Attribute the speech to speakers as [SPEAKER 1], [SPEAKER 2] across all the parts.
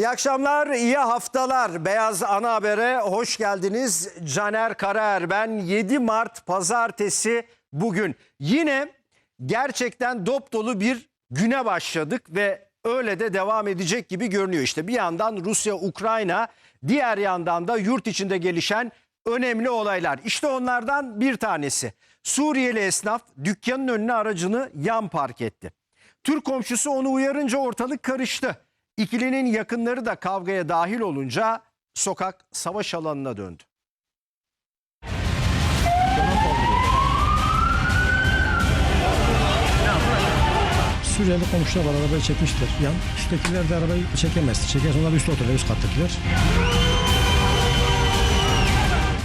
[SPEAKER 1] İyi akşamlar, iyi haftalar. Beyaz Ana Haber'e hoş geldiniz. Caner Karaer ben 7 Mart pazartesi bugün. Yine gerçekten dop dolu bir güne başladık ve öyle de devam edecek gibi görünüyor. İşte bir yandan Rusya, Ukrayna, diğer yandan da yurt içinde gelişen önemli olaylar. İşte onlardan bir tanesi. Suriyeli esnaf dükkanın önüne aracını yan park etti. Türk komşusu onu uyarınca ortalık karıştı. İkilinin yakınları da kavgaya dahil olunca sokak savaş alanına döndü.
[SPEAKER 2] Suriyeli komşular var arabayı çekmişler. Yan üsttekiler de arabayı çekemezdi. Çekerse onlar üstte oturuyor üst kattakiler.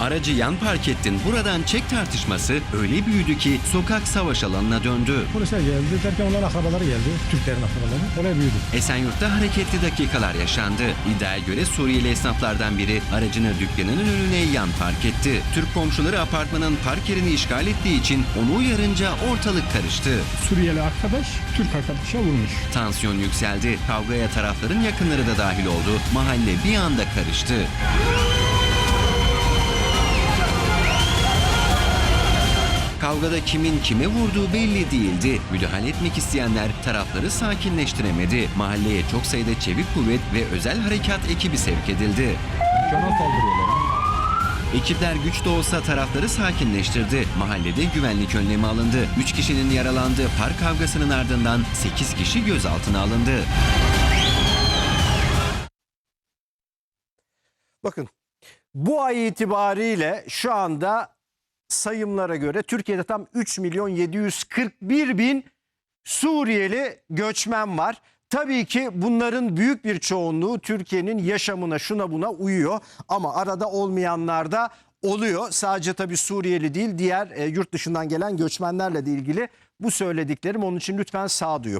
[SPEAKER 3] Aracı yan park ettin buradan çek tartışması öyle büyüdü ki sokak savaş alanına döndü.
[SPEAKER 2] Polisler geldi derken onların akrabaları geldi. Türklerin akrabaları. Olay büyüdü.
[SPEAKER 3] Esenyurt'ta hareketli dakikalar yaşandı. İddiaya göre Suriyeli esnaflardan biri aracını dükkanının önüne yan park etti. Türk komşuları apartmanın park yerini işgal ettiği için onu uyarınca ortalık karıştı.
[SPEAKER 4] Suriyeli arkadaş Türk arkadaşa vurmuş.
[SPEAKER 3] Tansiyon yükseldi. Kavgaya tarafların yakınları da dahil oldu. Mahalle bir anda karıştı. Kavgada kimin kime vurduğu belli değildi. Müdahale etmek isteyenler tarafları sakinleştiremedi. Mahalleye çok sayıda çevik kuvvet ve özel harekat ekibi sevk edildi.
[SPEAKER 4] Cana saldırıyorlar.
[SPEAKER 3] Ekipler güç de olsa tarafları sakinleştirdi. Mahallede güvenlik önlemi alındı. 3 kişinin yaralandığı park kavgasının ardından 8 kişi gözaltına alındı.
[SPEAKER 1] Bakın bu ay itibariyle şu anda sayımlara göre Türkiye'de tam 3 milyon 741 bin Suriyeli göçmen var. Tabii ki bunların büyük bir çoğunluğu Türkiye'nin yaşamına şuna buna uyuyor ama arada olmayanlar da oluyor. Sadece tabii Suriyeli değil diğer e, yurt dışından gelen göçmenlerle de ilgili bu söylediklerim onun için lütfen sağduyu.